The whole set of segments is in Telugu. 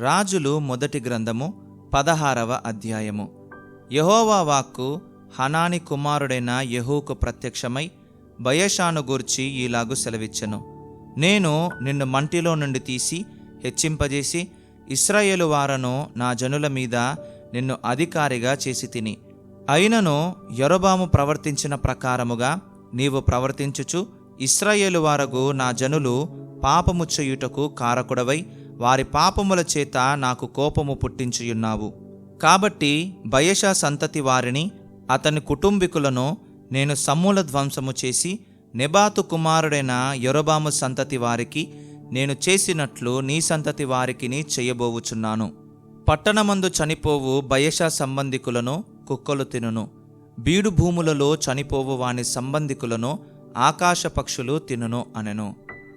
రాజులు మొదటి గ్రంథము పదహారవ అధ్యాయము. యహోవా వాక్కు హనాని కుమారుడైన యహూకు ప్రత్యక్షమై బయషాను గూర్చి ఈలాగు సెలవిచ్చెను. నేను నిన్ను మంటిలో నుండి తీసి హెచ్చింపజేసి ఇస్రాయేలు వారను నా జనుల మీద నిన్ను అధికారిగా చేసి తిని. అయినను యరబాము ప్రవర్తించిన ప్రకారముగా నీవు ప్రవర్తించుచు ఇస్రాయేలు వారకు నా జనులు పాపముచ్చయుటకు కారకుడవై వారి పాపముల చేత నాకు కోపము పుట్టించియున్నావు. కాబట్టి బయషా సంతతి వారిని అతని కుటుంబీకులను నేను సమూల ధ్వంసము చేసి నెబాతు కుమారుడైన యొరబాము సంతతి వారికి నేను చేసినట్లు నీ సంతతి వారికిని చేయబోవుచున్నాను. పట్టణమందు చనిపోవు బయషా సంబంధికులను కుక్కలు తినును. బీడు భూములలో చనిపోవు వాని సంబంధికులను ఆకాశ పక్షులు తినును అనెను.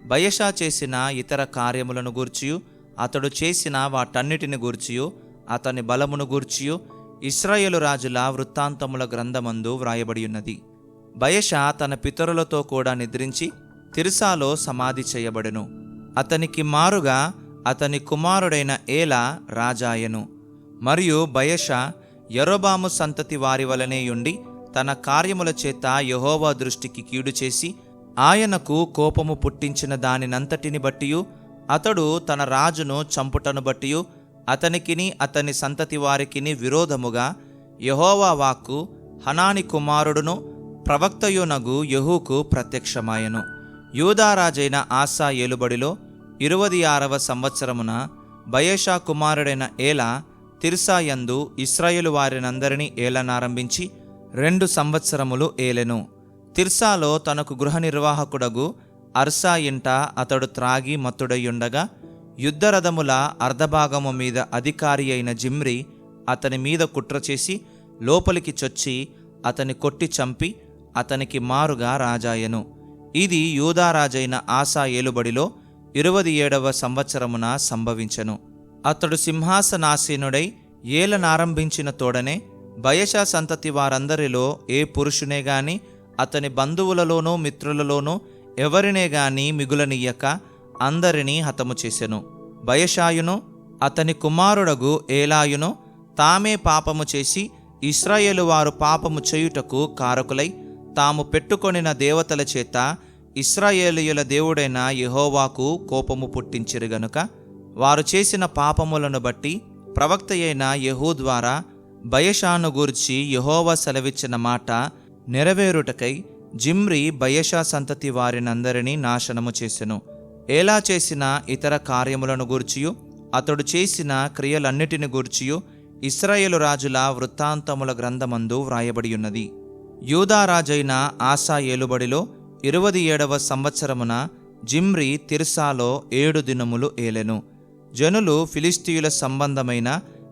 బయషా చేసిన ఇతర కార్యములను గూర్చియు అతడు చేసిన వాటన్నిటిని గూర్చియు అతని బలమును గూర్చియు ఇస్రాయేలు రాజుల వృత్తాంతముల గ్రంథమందు వ్రాయబడి ఉన్నది బయషా తన పితరులతో కూడా నిద్రించి తిరుసాలో సమాధి చేయబడెను. అతనికి మారుగా అతని కుమారుడైన ఏలా రాజాయను. మరియు బయష యరోబాము సంతతి వారి వలనే ఉండి తన కార్యముల చేత యహోవా దృష్టికి కీడు చేసి ఆయనకు కోపము పుట్టించిన దానినంతటిని బట్టియు అతడు తన రాజును చంపుటను బట్టియు అతనికిని అతని సంతతి వారికిని విరోధముగా యహోవా వాక్కు హనాని కుమారుడును ప్రవక్తయునగు యహూకు ప్రత్యక్షమాయెను. యూదారాజైన ఆసా ఏలుబడిలో ఇరువది ఆరవ సంవత్సరమున బయేషా కుమారుడైన ఏలా తిర్సాయందు ఇస్రాయేలు వారినందరినీ ఏలనారంభించి రెండు సంవత్సరములు ఏలెను. తిర్సాలో తనకు గృహ నిర్వాహకుడగు అర్సా ఇంట అతడు త్రాగి మత్తుడయ్యుండగా యుద్ధరథముల అర్ధభాగము మీద అధికారి అయిన జిమ్రి అతని మీద కుట్ర చేసి లోపలికి చొచ్చి అతని కొట్టి చంపి అతనికి మారుగా రాజాయెను. ఇది యూదారాజైన ఆసా ఏలుబడిలో ఇరవది ఏడవ సంవత్సరమున సంభవించెను. అతడు సింహాసనాసీనుడై ఏలనారంభించిన తోడనే బయషా సంతతి వారందరిలో ఏ పురుషునే గాని అతని బంధువులలోనూ మిత్రులలోనూ ఎవరినే గాని మిగులనీయక అందరినీ హతము చేసెను. బయషాయును అతని కుమారుడగు ఏలాయును తామే పాపము చేసి ఇస్రాయేలు వారు పాపము చేయుటకు కారకులై తాము పెట్టుకొనిన దేవతల చేత ఇస్రాయేలీయుల దేవుడైన యహోవాకు కోపము పుట్టించిరు గనుక వారు చేసిన పాపములను బట్టి ప్రవక్త అయిన యహూ ద్వారా బయషాను గూర్చి యహోవా సెలవిచ్చిన మాట నెరవేరుటకై జిమ్రి బయషా సంతతి వారినందరినీ నాశనము చేసెను. ఎలా చేసిన ఇతర కార్యములను గూర్చియు అతడు చేసిన క్రియలన్నిటిని గూర్చియు ఇస్రాయేలు రాజుల వృత్తాంతముల గ్రంథమందు వ్రాయబడి ఉన్నది యూదారాజైన ఆసా ఏలుబడిలో ఇరవది ఏడవ సంవత్సరమున జిమ్రి తిర్సాలో ఏడు దినములు ఏలెను. జనులు ఫిలిస్తీయుల సంబంధమైన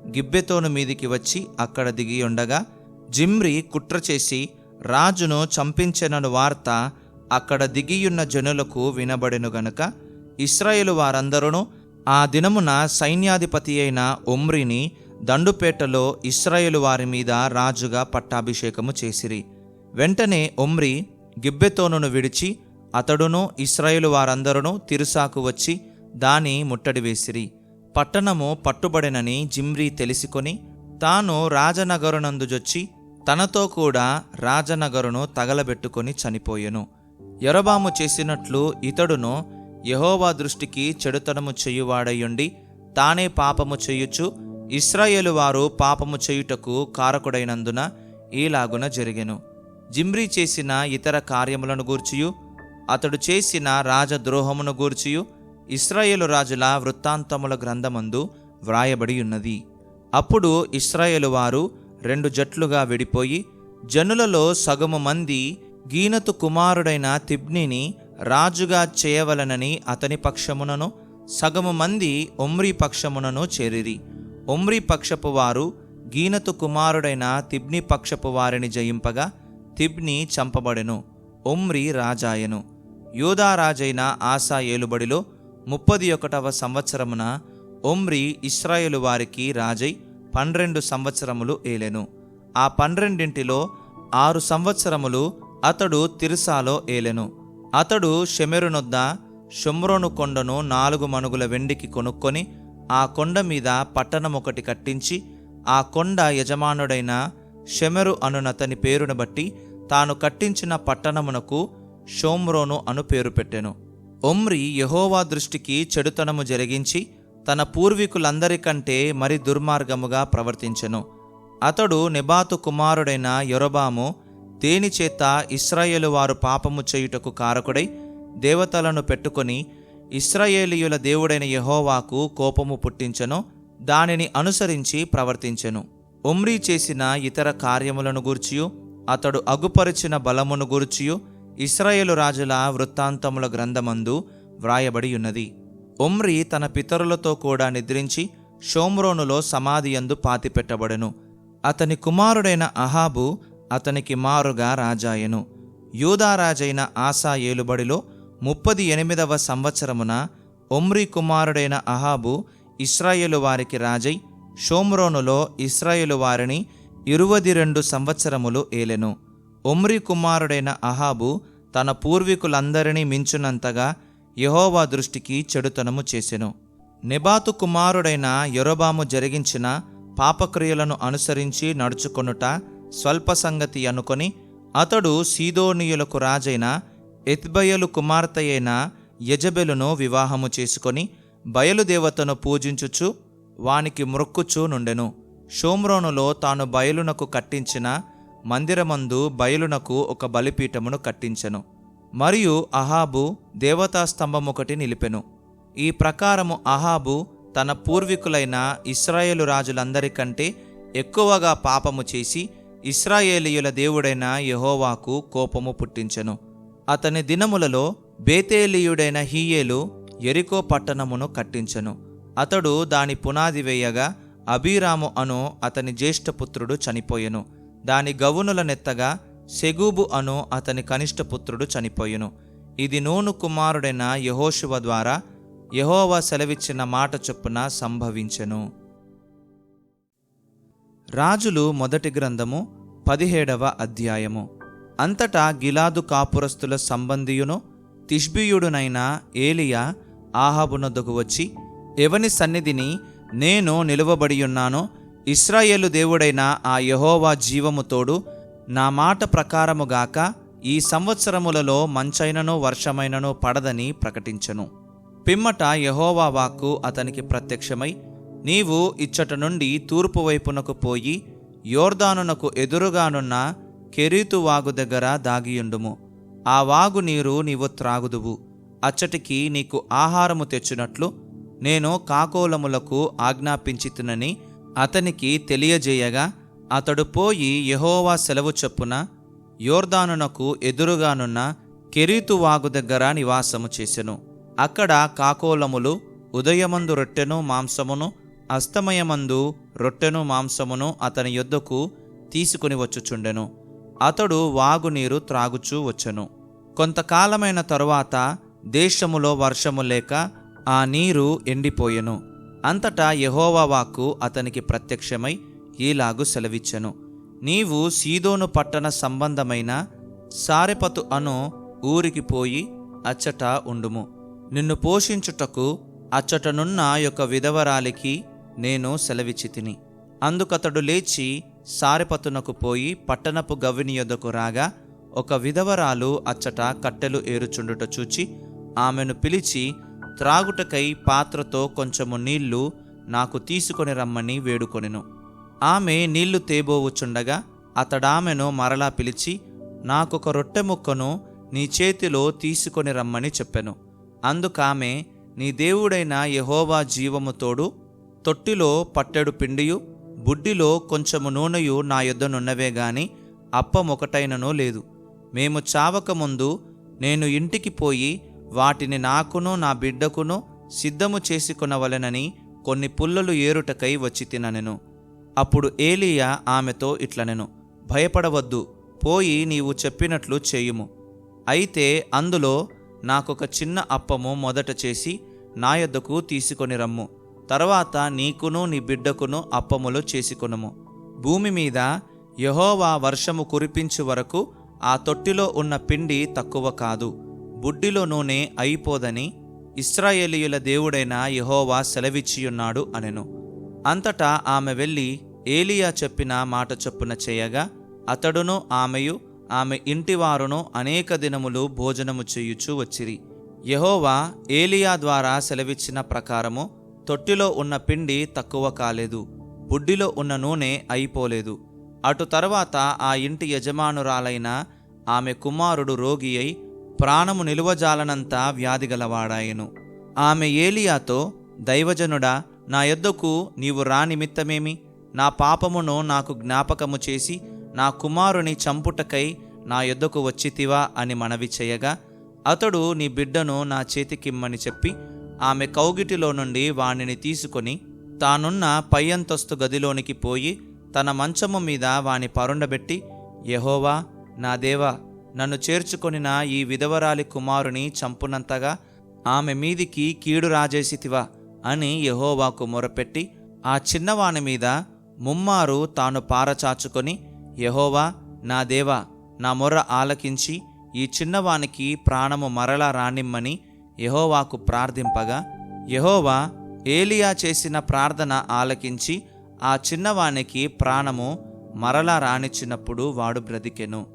గిబ్బెతోను మీదికి వచ్చి అక్కడ దిగి ఉండగా జిమ్రి కుట్ర చేసి రాజును చంపించెనను వార్త అక్కడ దిగియున్న జనులకు వినబడెను గనుక ఇస్రాయేలు వారందరూ ఆ దినమున సైన్యాధిపతి అయిన ఒమ్రిని దండుపేటలో ఇస్రాయేలు వారి మీద రాజుగా పట్టాభిషేకము చేసిరి. వెంటనే ఒమ్రి గిబ్బెతోనును విడిచి అతడును ఇస్రాయేలు వారందరూ తిరుసాకు వచ్చి దాని ముట్టడి వేసిరి. పట్టణము పట్టుబడినని జిమ్రీ తెలిసికొని తాను రాజనగరునందుజొచ్చి తనతో కూడా రాజనగరును తగలబెట్టుకొని చనిపోయెను. యరబాము చేసినట్లు ఇతడును యహోవా దృష్టికి చెడుతనము చేయువాడయుండి తానే పాపము చేయుచు ఇస్రాయేలు వారు పాపము చేయుటకు కారకుడైనందున ఈలాగున జరిగెను. జిమ్రీ చేసిన ఇతర కార్యములను గూర్చియు అతడు చేసిన రాజద్రోహమును గూర్చియు ఇస్రాయేలు రాజుల వృత్తాంతముల గ్రంథమందు వ్రాయబడి ఉన్నది అప్పుడు ఇస్రాయేలు వారు రెండు జట్లుగా విడిపోయి జనులలో సగము మంది గీనతు కుమారుడైన తిబ్నిని రాజుగా చేయవలనని అతని పక్షమునను సగము మంది ఒమ్రీ పక్షమునను చేరిరి. ఒమ్రీ పక్షపు వారు గీనతు కుమారుడైన తిబ్ని పక్షపు వారిని జయింపగా తిబ్ని చంపబడెను. ఒమ్రి రాజాయను. యూదారాజైన ఆసా ఏలుబడిలో ముప్పది ఒకటవ సంవత్సరమున ఒమ్రి ఇస్రాయేలు వారికి రాజై పన్నెండు సంవత్సరములు ఏలెను. ఆ పన్నెండింటిలో ఆరు సంవత్సరములు అతడు తిరుసాలో ఏలెను. అతడు షెమెరునొద్ద షొమ్రోను కొండను నాలుగు మణుగుల వెండికి కొనుక్కొని ఆ కొండ మీద పట్టణం ఒకటి కట్టించి ఆ కొండ యజమానుడైన షెమెరు అనునతని పేరును బట్టి తాను కట్టించిన పట్టణమునకు షోమ్రోను అను పేరు పెట్టెను. ఒమ్రి యహోవా దృష్టికి చెడుతనము జరిగించి తన పూర్వీకులందరికంటే మరి దుర్మార్గముగా ప్రవర్తించెను. అతడు నిబాతు కుమారుడైన యొరబాము దేనిచేత ఇస్రాయేలు వారు పాపము చేయుటకు కారకుడై దేవతలను పెట్టుకొని ఇస్రాయేలీయుల దేవుడైన యహోవాకు కోపము పుట్టించెను దానిని అనుసరించి ప్రవర్తించెను. ఉమ్రీ చేసిన ఇతర కార్యములను గూర్చియు అతడు అగుపరిచిన బలమును గూర్చియు ఇస్రాయేలు రాజుల వృత్తాంతముల గ్రంథమందు వ్రాయబడి ఉన్నది ఒమ్రి తన పితరులతో కూడా నిద్రించి షోమ్రోనులో సమాధియందు పాతిపెట్టబడెను. అతని కుమారుడైన అహాబు అతనికి మారుగా రాజాయెను. యూదారాజైన ఆసా ఏలుబడిలో ముప్పది ఎనిమిదవ సంవత్సరమున ఒమ్రి కుమారుడైన అహాబు ఇస్రాయేలు వారికి రాజై షోమ్రోనులో ఇస్రాయేలు వారిని ఇరువది రెండు సంవత్సరములు ఏలెను. ఒమ్రి కుమారుడైన అహాబు తన పూర్వీకులందరినీ మించునంతగా యహోవా దృష్టికి చెడుతనము చేసెను. నెబాతు కుమారుడైన యొరబాము జరిగించిన పాపక్రియలను అనుసరించి నడుచుకొనుట స్వల్ప సంగతి అనుకొని అతడు సీదోనీయులకు రాజైన ఎత్బయలు కుమార్తె అయిన యజబెలును వివాహము చేసుకొని బయలుదేవతను పూజించుచు వానికి మృక్కుచూ నుండెను. షోమ్రోనులో తాను బయలునకు కట్టించిన మందిరమందు బయలునకు ఒక బలిపీఠమును కట్టించెను. మరియు అహాబు దేవతాస్తంభం ఒకటి నిలిపెను. ఈ ప్రకారము అహాబు తన పూర్వీకులైన ఇస్రాయేలు రాజులందరికంటే ఎక్కువగా పాపము చేసి ఇస్రాయేలీయుల దేవుడైన యెహోవాకు కోపము పుట్టించెను. అతని దినములలో బేతేలీయుడైన హీయేలు ఎరికో పట్టణమును కట్టించెను. అతడు దాని పునాది వేయగా అబీరాము అను అతని జ్యేష్ఠపుత్రుడు చనిపోయెను. దాని గవునుల నెత్తగా సెగూబు అను అతని కనిష్ట పుత్రుడు చనిపోయును. ఇది నూను కుమారుడైన యహోశువ ద్వారా యహోవా సెలవిచ్చిన మాట చొప్పున సంభవించెను. రాజులు మొదటి గ్రంథము పదిహేడవ అధ్యాయము. అంతటా గిలాదు కాపురస్తుల సంబంధియును తిష్బియుడునైన ఏలియా ఆహాబునొద్దకు వచ్చి ఎవని సన్నిధిని నేను నిలువబడియున్నానో ఇస్రాయేలు దేవుడైన ఆ యహోవా జీవముతోడు తోడు నా మాట ప్రకారముగాక ఈ సంవత్సరములలో మంచైనను వర్షమైనను పడదని ప్రకటించెను. పిమ్మట యహోవా వాక్కు అతనికి ప్రత్యక్షమై నీవు ఇచ్చట నుండి తూర్పు వైపునకు పోయి యోర్దానునకు ఎదురుగానున్న కెరీతు వాగు దగ్గర దాగియుండుము. ఆ వాగు నీరు నీవు త్రాగుదువు. అచ్చటికి నీకు ఆహారము తెచ్చినట్లు నేను కాకోలములకు ఆజ్ఞాపించితునని అతనికి తెలియజేయగా అతడు పోయి యహోవా సెలవు చొప్పున యోర్దానునకు ఎదురుగానున్న కెరీతు వాగు దగ్గర నివాసము చేసెను. అక్కడ కాకోలములు ఉదయమందు రొట్టెను మాంసమును అస్తమయమందు రొట్టెను మాంసమును అతని యొద్దకు తీసుకుని వచ్చుచుండెను. అతడు వాగునీరు త్రాగుచూ వచ్చెను. కొంతకాలమైన తరువాత దేశములో వర్షము లేక ఆ నీరు ఎండిపోయెను. అంతటా యెహోవా వాక్కు అతనికి ప్రత్యక్షమై ఈలాగు సెలవిచ్చెను. నీవు సీదోను పట్టణ సంబంధమైన సారెపతు అను ఊరికి పోయి అచ్చట ఉండుము. నిన్ను పోషించుటకు అచ్చటనున్న యొక్క విధవరాలికి నేను సెలవిచ్చి తిని అందుకతడు లేచి సారెపతునకు పోయి పట్టణపు గవిని యొద్దకు రాగా ఒక విధవరాలు అచ్చట కట్టెలు ఏరుచుండుట చూచి ఆమెను పిలిచి త్రాగుటకై పాత్రతో కొంచెము నీళ్ళు నాకు తీసుకొని రమ్మని వేడుకొనెను. ఆమె నీళ్ళు తేబోవుచుండగా అతడామెను మరలా పిలిచి నాకొక రొట్టె ముక్కను నీ చేతిలో తీసుకొని రమ్మని చెప్పెను. అందుకామె నీ దేవుడైన యహోవా జీవము తోడు తొట్టిలో పట్టెడు పిండియు బుడ్డిలో కొంచెము నూనెయు నా యొద్దనున్నవే గాని ఒకటైననో లేదు. మేము చావకముందు నేను ఇంటికి పోయి వాటిని నాకును నా బిడ్డకును సిద్ధము చేసుకొనవలెనని కొన్ని పుల్లలు ఏరుటకై వచ్చి తిననెను. అప్పుడు ఏలియా ఆమెతో ఇట్లనెను భయపడవద్దు పోయి నీవు చెప్పినట్లు చేయుము. అయితే అందులో నాకొక చిన్న అప్పము మొదట చేసి నా యొద్దకు తీసుకొని రమ్ము. తర్వాత నీకును నీ బిడ్డకును అప్పములు చేసుకొనుము. భూమి మీద యహోవా వర్షము కురిపించు వరకు ఆ తొట్టిలో ఉన్న పిండి తక్కువ కాదు. బుడ్డిలో నూనె అయిపోదని ఇస్రాయేలీయుల దేవుడైన యహోవా సెలవిచ్చియున్నాడు అనెను. అంతటా ఆమె వెళ్ళి ఏలియా చెప్పిన మాట చొప్పున చేయగా అతడును ఆమెయు ఆమె ఇంటివారును అనేక దినములు భోజనము చేయుచూ వచ్చిరి. యహోవా ఏలియా ద్వారా సెలవిచ్చిన ప్రకారము తొట్టిలో ఉన్న పిండి తక్కువ కాలేదు బుడ్డిలో ఉన్న నూనె అయిపోలేదు. అటు తర్వాత ఆ ఇంటి యజమానురాలైన ఆమె కుమారుడు రోగి అయి ప్రాణము నిలువజాలనంత వ్యాధిగలవాడాయెను ఆమె ఏలియాతో దైవజనుడా నా యొద్దకు నీవు రా నిమిత్తమేమి? నా పాపమును నాకు జ్ఞాపకము చేసి నా కుమారుని చంపుటకై నా యొద్దకు వచ్చితివా అని మనవి చేయగా అతడు నీ బిడ్డను నా చేతికిమ్మని చెప్పి ఆమె కౌగిటిలో నుండి వానిని తీసుకొని తానున్న పై అంతస్తు గదిలోనికి పోయి తన మంచము మీద వాని పరుండబెట్టి యహోవా నా దేవా నన్ను చేర్చుకొనిన ఈ విధవరాలి కుమారుని చంపునంతగా ఆమె మీదికి కీడు రాజేసితివా? అని యహోవాకు మొరపెట్టి ఆ చిన్నవాని మీద ముమ్మారు తాను పారచాచుకొని యహోవా నా దేవా నా మొర్ర ఆలకించి ఈ చిన్నవానికి ప్రాణము మరలా రానిమ్మని యహోవాకు ప్రార్థింపగా యహోవా ఏలియా చేసిన ప్రార్థన ఆలకించి ఆ చిన్నవానికి ప్రాణము మరలా రానిచ్చినప్పుడు వాడు బ్రతికెను.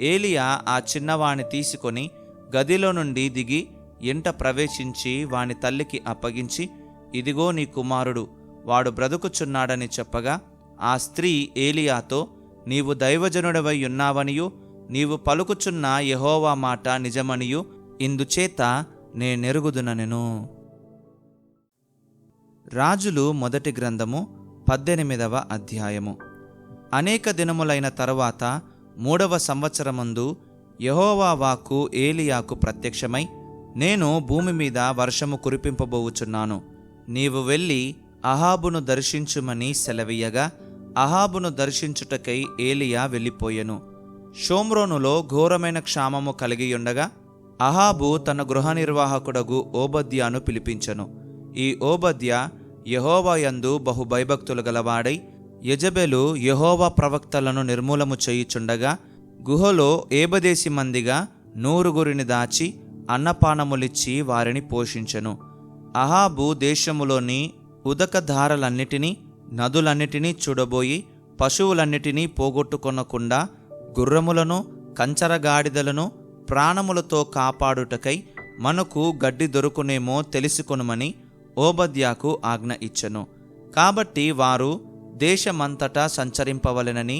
ఏలియా ఆ చిన్నవాణి తీసుకొని గదిలో నుండి దిగి ఇంట ప్రవేశించి వాని తల్లికి అప్పగించి ఇదిగో నీ కుమారుడు వాడు బ్రతుకుచున్నాడని చెప్పగా ఆ స్త్రీ ఏలియాతో నీవు దైవజనుడవై ఉన్నావనియు నీవు పలుకుచున్న యహోవా మాట నిజమనియు ఇందుచేత నేనెరుగుదునెను రాజులు మొదటి గ్రంథము పద్దెనిమిదవ అధ్యాయము. అనేక దినములైన తరువాత మూడవ సంవత్సరమందు యహోవా వాక్కు ఏలియాకు ప్రత్యక్షమై నేను భూమి మీద వర్షము కురిపింపబోవుచున్నాను. నీవు వెళ్ళి అహాబును దర్శించుమని సెలవీయగా అహాబును దర్శించుటకై ఏలియా వెళ్ళిపోయెను. షోమ్రోనులో ఘోరమైన క్షామము కలిగియుండగా అహాబు తన గృహ నిర్వాహకుడగు ఓబద్యాను పిలిపించెను. ఈ ఓబద్య యహోవాయందు బహు భయభక్తులు గలవాడై యజబెలు యహోవా ప్రవక్తలను నిర్మూలము చేయుచుండగా గుహలో ఏబదేశి మందిగా నూరుగురిని దాచి అన్నపానములిచ్చి వారిని పోషించెను. అహాబు దేశములోని ఉదకధారలన్నిటినీ నదులన్నిటినీ చూడబోయి పశువులన్నిటినీ పోగొట్టుకొనకుండా గుర్రములను కంచరగాడిదలను ప్రాణములతో కాపాడుటకై మనకు గడ్డి దొరుకునేమో తెలుసుకొనుమని ఓబద్యాకు ఆజ్ఞ ఇచ్చెను. కాబట్టి వారు దేశమంతటా సంచరింపవలెనని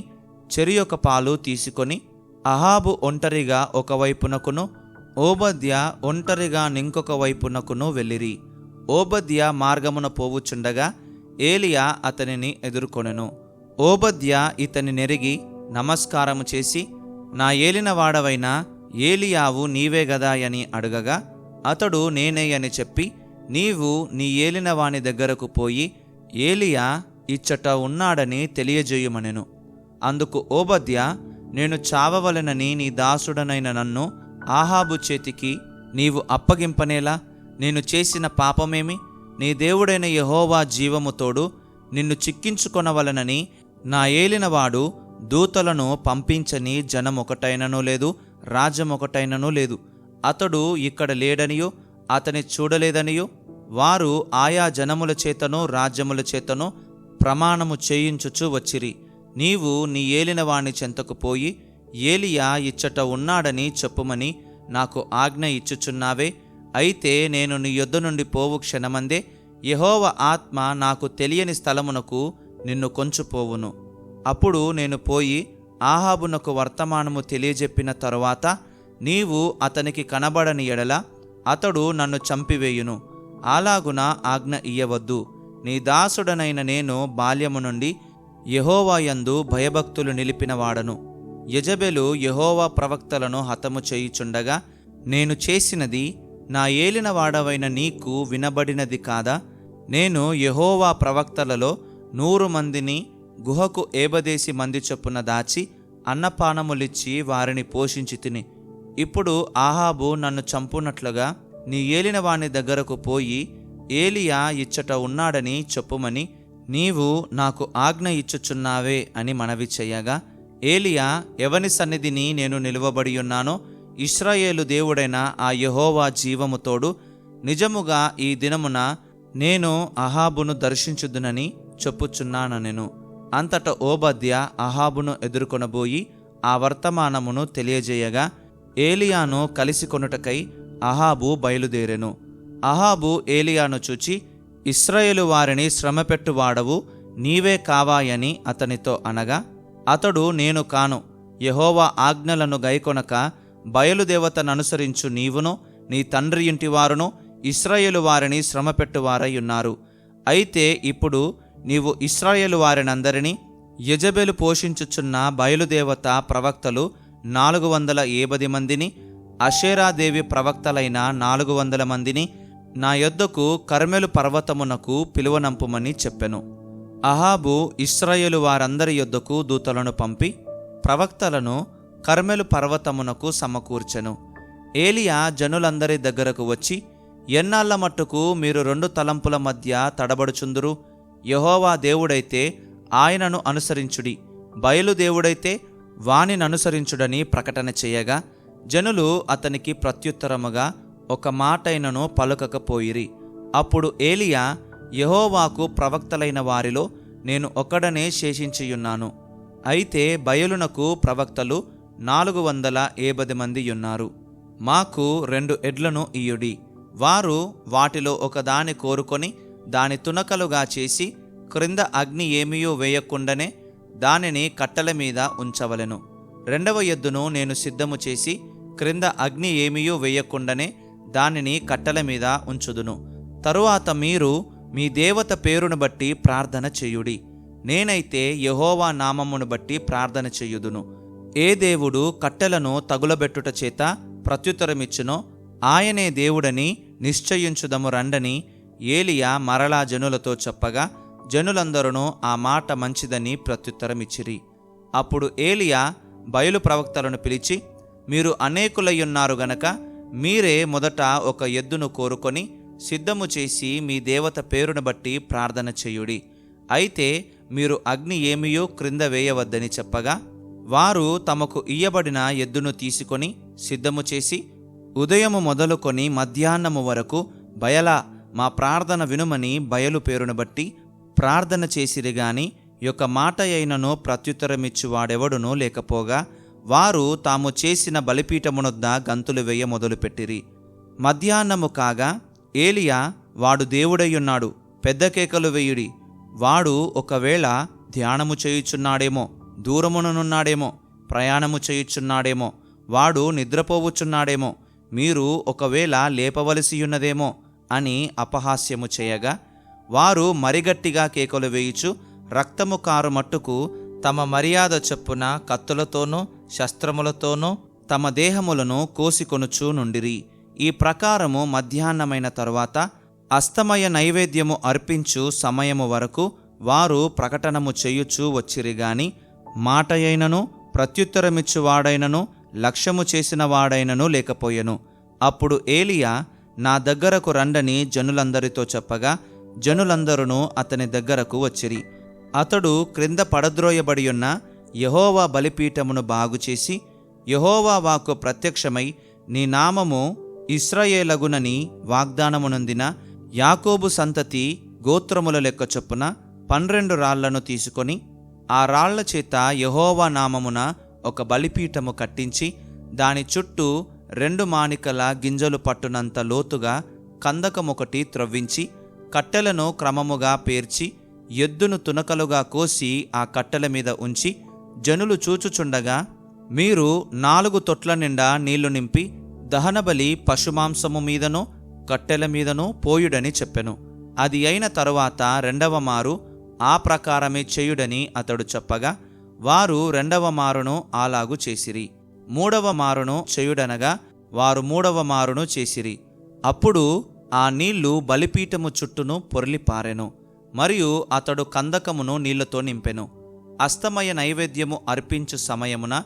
చెరియొక పాలు తీసుకొని అహాబు ఒంటరిగా ఒకవైపునకును ఓబద్య ఒంటరిగా నింకొక వైపునకును వెళ్ళిరి. ఓబద్య మార్గమున పోవుచుండగా ఏలియా అతనిని ఎదుర్కొనెను. ఓబద్య ఇతని నెరిగి నమస్కారము చేసి నా ఏలినవాడవైన ఏలియావు నీవే గదా అని అడగగా అతడు నేనే అని చెప్పి నీవు నీ ఏలినవాని దగ్గరకు పోయి ఏలియా ఇచ్చట ఉన్నాడని తెలియజేయుమనెను. అందుకు ఓబద్య నేను చావవలెనని నీ దాసుడనైన నన్ను ఆహాబు చేతికి నీవు అప్పగింపనేలా? నేను చేసిన పాపమేమి? నీ దేవుడైన యహోవా జీవముతోడు నిన్ను చిక్కించుకొనవలనని నా ఏలినవాడు దూతలను పంపించని జనమొకటైనను లేదు రాజ్యం లేదు. అతడు ఇక్కడ లేడనియో అతని చూడలేదనియో వారు ఆయా జనముల చేతను రాజ్యముల చేతను ప్రమాణము చేయించుచు వచ్చిరి. నీవు నీ ఏలినవాణ్ణి చెంతకు పోయి ఏలియా ఇచ్చట ఉన్నాడని చెప్పుమని నాకు ఆజ్ఞ ఇచ్చుచున్నావే అయితే నేను నీ యొద్ద నుండి పోవు క్షణమందే యహోవ ఆత్మ నాకు తెలియని స్థలమునకు నిన్ను కొంచుపోవును. అప్పుడు నేను పోయి ఆహాబునకు వర్తమానము తెలియజెప్పిన తరువాత నీవు అతనికి కనబడని ఎడల అతడు నన్ను చంపివేయును. అలాగున ఆజ్ఞ ఇయ్యవద్దు. నీ దాసుడనైన నేను బాల్యము నుండి యహోవాయందు భయభక్తులు నిలిపినవాడను. యజబెలు యహోవా ప్రవక్తలను హతము చేయుచుండగా నేను చేసినది నా ఏలినవాడవైన నీకు వినబడినది కాదా? నేను యహోవా ప్రవక్తలలో నూరు మందిని గుహకు ఏబదేసి మంది చొప్పున దాచి అన్నపానములిచ్చి వారిని పోషించి తిని. ఇప్పుడు ఆహాబు నన్ను చంపునట్లుగా నీ ఏలిన వాని దగ్గరకు పోయి ఏలియా ఇచ్చట ఉన్నాడని చెప్పుమని నీవు నాకు ఆజ్ఞ ఇచ్చుచున్నావే అని మనవి చేయగా ఏలియా ఎవని సన్నిధిని నేను నిలువబడి ఉన్నానో ఇస్రాయేలు దేవుడైన ఆ యహోవా జీవముతోడు నిజముగా ఈ దినమున నేను అహాబును దర్శించుదునని చెప్పుచున్నానెను అంతట ఓబద్య అహాబును ఎదుర్కొనబోయి ఆ వర్తమానమును తెలియజేయగా ఏలియాను కలిసి కొనుటకై అహాబు బయలుదేరెను. అహాబు ఏలియాను చూచి ఇస్రాయేలు వారిని శ్రమపెట్టువాడవు నీవే కావాయని అతనితో అనగా అతడు నేను కాను యహోవా ఆజ్ఞలను గైకొనక బయలుదేవతననుసరించు నీవును నీ తండ్రి ఇంటి వారును ఇస్రాయేలు వారిని శ్రమపెట్టువారై ఉన్నారు. అయితే ఇప్పుడు నీవు ఇస్రాయేలు వారినందరినీ యజబెలు పోషించుచున్న బయలుదేవత ప్రవక్తలు నాలుగు వందల ఏబది మందిని అషేరాదేవి ప్రవక్తలైన నాలుగు వందల మందిని నా యొద్దకు కర్మెలు పర్వతమునకు పిలువనంపుమని చెప్పెను. అహాబు ఇస్రాయేలు వారందరి యొద్దకు దూతలను పంపి ప్రవక్తలను కర్మెలు పర్వతమునకు సమకూర్చెను. ఏలియా జనులందరి దగ్గరకు వచ్చి ఎన్నాళ్ళ మట్టుకు మీరు రెండు తలంపుల మధ్య తడబడుచుందురు? యహోవా దేవుడైతే ఆయనను అనుసరించుడి. బయలుదేవుడైతే వానిననుసరించుడని ప్రకటన చేయగా జనులు అతనికి ప్రత్యుత్తరముగా ఒక మాటైనను పలుకకపోయిరి. అప్పుడు ఏలియా యహోవాకు ప్రవక్తలైన వారిలో నేను ఒక్కడనే శేషించియున్నాను. అయితే బయలునకు ప్రవక్తలు నాలుగు వందల ఏబది మంది ఉన్నారు. మాకు రెండు ఎడ్లను ఇయుడి వారు వాటిలో ఒకదాని కోరుకొని దాని తునకలుగా చేసి క్రింద అగ్ని ఏమీయో వేయకుండానే దానిని కట్టెల మీద ఉంచవలెను. రెండవ ఎద్దును నేను సిద్ధము చేసి క్రింద అగ్ని ఏమీయో వేయకుండానే దానిని కట్టెల మీద ఉంచుదును. తరువాత మీరు మీ దేవత పేరును బట్టి ప్రార్థన చేయుడి. నేనైతే యహోవా నామమును బట్టి ప్రార్థన చేయుదును. ఏ దేవుడు కట్టెలను తగులబెట్టుట చేత ప్రత్యుత్తరమిచ్చునో ఆయనే దేవుడని నిశ్చయించుదము రండని ఏలియా మరలా జనులతో చెప్పగా జనులందరూ ఆ మాట మంచిదని ప్రత్యుత్తరమిచ్చిరి. అప్పుడు ఏలియా బయలు ప్రవక్తలను పిలిచి మీరు అనేకులయ్యున్నారు గనక మీరే మొదట ఒక ఎద్దును కోరుకొని సిద్ధము చేసి మీ దేవత పేరును బట్టి ప్రార్థన చేయుడి. అయితే మీరు అగ్ని ఏమియో క్రింద వేయవద్దని చెప్పగా వారు తమకు ఇయ్యబడిన ఎద్దును తీసుకొని సిద్ధము చేసి ఉదయము మొదలుకొని మధ్యాహ్నము వరకు బయలా మా ప్రార్థన వినుమని బయలు పేరును బట్టి ప్రార్థన చేసిరి గాని యొక్క మాట అయినను ప్రత్యుత్తరమిచ్చు వాడెవడునో లేకపోగా వారు తాము చేసిన బలిపీఠమునొద్ద గంతులు వేయ మొదలుపెట్టిరి. మధ్యాహ్నము కాగా ఏలియా వాడు దేవుడయ్యున్నాడు పెద్ద కేకలు వేయుడి. వాడు ఒకవేళ ధ్యానము చేయుచున్నాడేమో దూరముననున్నాడేమో ప్రయాణము చేయుచున్నాడేమో వాడు నిద్రపోవుచున్నాడేమో మీరు ఒకవేళ లేపవలసియున్నదేమో అని అపహాస్యము చేయగా వారు మరిగట్టిగా కేకలు వేయుచు రక్తము కారు మట్టుకు తమ మర్యాద చొప్పున కత్తులతోనూ శస్త్రములతోనూ తమ దేహములను కోసికొనుచూ నుండిరి. ఈ ప్రకారము మధ్యాహ్నమైన తరువాత అస్తమయ నైవేద్యము అర్పించు సమయము వరకు వారు ప్రకటనము చేయుచూ వచ్చిరి గాని మాటయైనను ప్రత్యుత్తరమిచ్చువాడైనను లక్ష్యము చేసిన వాడైనను లేకపోయెను. అప్పుడు ఏలియా నా దగ్గరకు రండని జనులందరితో చెప్పగా జనులందరూ అతని దగ్గరకు వచ్చిరి. అతడు క్రింద పడద్రోయబడి ఉన్న యహోవా బలిపీఠమును బాగుచేసి యహోవా వాకు ప్రత్యక్షమై నీ నామము ఇస్రాయేలగునని వాగ్దానమునందిన యాకోబు సంతతి గోత్రముల లెక్క చొప్పున పన్నెండు రాళ్ళను తీసుకొని ఆ రాళ్ళ చేత యహోవా నామమున ఒక బలిపీఠము కట్టించి దాని చుట్టూ రెండు మాణికల గింజలు పట్టునంత లోతుగా కందకమొకటి త్రవ్వించి కట్టెలను క్రమముగా పేర్చి ఎద్దును తునకలుగా కోసి ఆ కట్టెల మీద ఉంచి జనులు చూచుచుండగా మీరు నాలుగు తొట్ల నిండా నీళ్ళు నింపి దహనబలి పశుమాంసము మీదను కట్టెల మీదను పోయుడని చెప్పెను. అది అయిన తరువాత రెండవ మారు ఆ ప్రకారమే చేయుడని అతడు చెప్పగా వారు రెండవ మారును అలాగు చేసిరి. మూడవ మారును చేయుడనగా వారు మూడవ మారును చేసిరి. అప్పుడు ఆ నీళ్ళు బలిపీఠము చుట్టూను పొరలిపారెను మరియు అతడు కందకమును నీళ్ళతో నింపెను. అస్తమయ నైవేద్యము అర్పించు సమయమున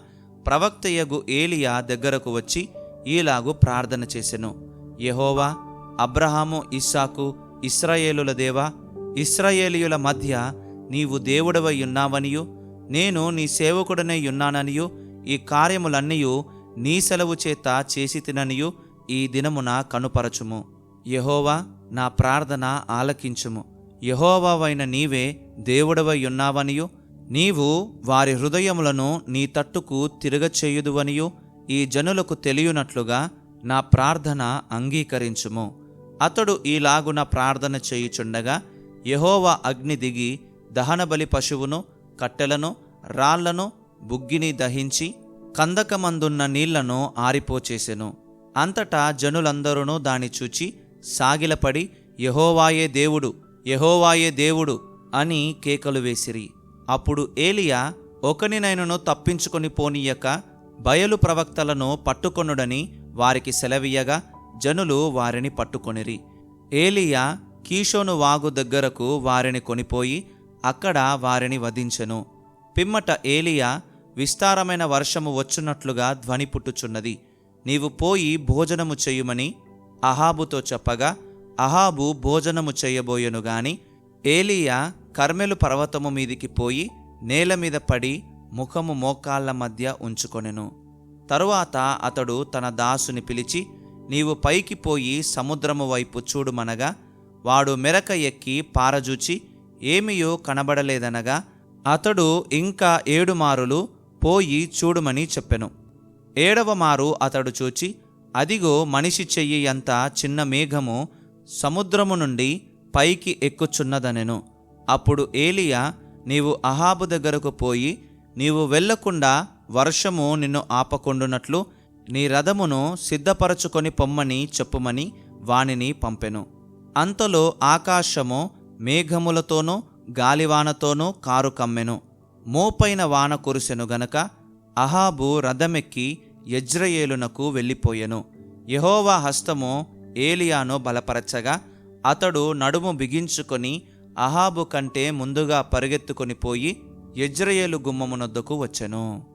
ప్రవక్తయగు ఏలియా దగ్గరకు వచ్చి ఈలాగు ప్రార్థన చేసెను. యహోవా అబ్రహాము ఇస్సాకు ఇస్రాయేలుల దేవా ఇస్రాయేలీయుల మధ్య నీవు దేవుడవై ఉన్నావనియు నేను నీ సేవకుడనై ఉన్నాననియు ఈ కార్యములన్నీయు నీ సెలవు చేత చేసి తిననియు ఈ దినమున కనుపరచుము. యహోవా నా ప్రార్థన ఆలకించుము. యహోవావైన నీవే దేవుడవై ఉన్నావనియు నీవు వారి హృదయములను నీ తట్టుకు తిరగచేయుదువనియు ఈ జనులకు తెలియనట్లుగా నా ప్రార్థన అంగీకరించుము. అతడు ఈలాగున ప్రార్థన చేయుచుండగా యహోవా అగ్ని దిగి దహనబలి పశువును కట్టెలను రాళ్ళను బుగ్గిని దహించి కందకమందున్న నీళ్ళను ఆరిపోచేసెను. అంతటా జనులందరూ దాని చూచి సాగిలపడి యహోవాయే దేవుడు యహోవాయే దేవుడు అని కేకలు వేసిరి. అప్పుడు ఏలియా ఒకనినైనను తప్పించుకొని పోనీయక బయలు ప్రవక్తలను పట్టుకొనుడని వారికి సెలవీయగా జనులు వారిని పట్టుకొనిరి. ఏలియా కీషోను వాగు దగ్గరకు వారిని కొనిపోయి అక్కడ వారిని వధించెను. పిమ్మట ఏలియా విస్తారమైన వర్షము వచ్చున్నట్లుగా ధ్వని పుట్టుచున్నది. నీవు పోయి భోజనము చేయుమని అహాబుతో చెప్పగా అహాబు భోజనము చేయబోయెను గాని ఏలియా కర్మెలు పర్వతము మీదికి పోయి నేల మీద పడి ముఖము మోకాళ్ళ మధ్య ఉంచుకొనెను. తరువాత అతడు తన దాసుని పిలిచి నీవు పైకి పోయి సముద్రము వైపు చూడుమనగా వాడు మెరక ఎక్కి పారజూచి ఏమియో కనబడలేదనగా అతడు ఇంకా ఏడు మారులు పోయి చూడుమని చెప్పెను. ఏడవ మారు అతడు చూచి అదిగో మనిషి చెయ్యి అంత చిన్న మేఘము సముద్రము నుండి పైకి ఎక్కుచున్నదనెను. అప్పుడు ఏలియా నీవు అహాబు దగ్గరకు పోయి నీవు వెళ్ళకుండా వర్షము నిన్ను ఆపకుండునట్లు నీ రథమును సిద్ధపరచుకొని పొమ్మని చెప్పుమని వానిని పంపెను. అంతలో ఆకాశము మేఘములతోనూ గాలివానతోనూ కారు కమ్మెను. మోపైన వాన కురిసెను గనక అహాబు రథమెక్కి యజ్రయేలునకు వెళ్ళిపోయెను. యహోవా హస్తము ఏలియాను బలపరచగా అతడు నడుము బిగించుకొని అహాబు కంటే ముందుగా పరిగెత్తుకొని పోయి యజ్రయేలు గుమ్మమునొద్దకు వచ్చెను.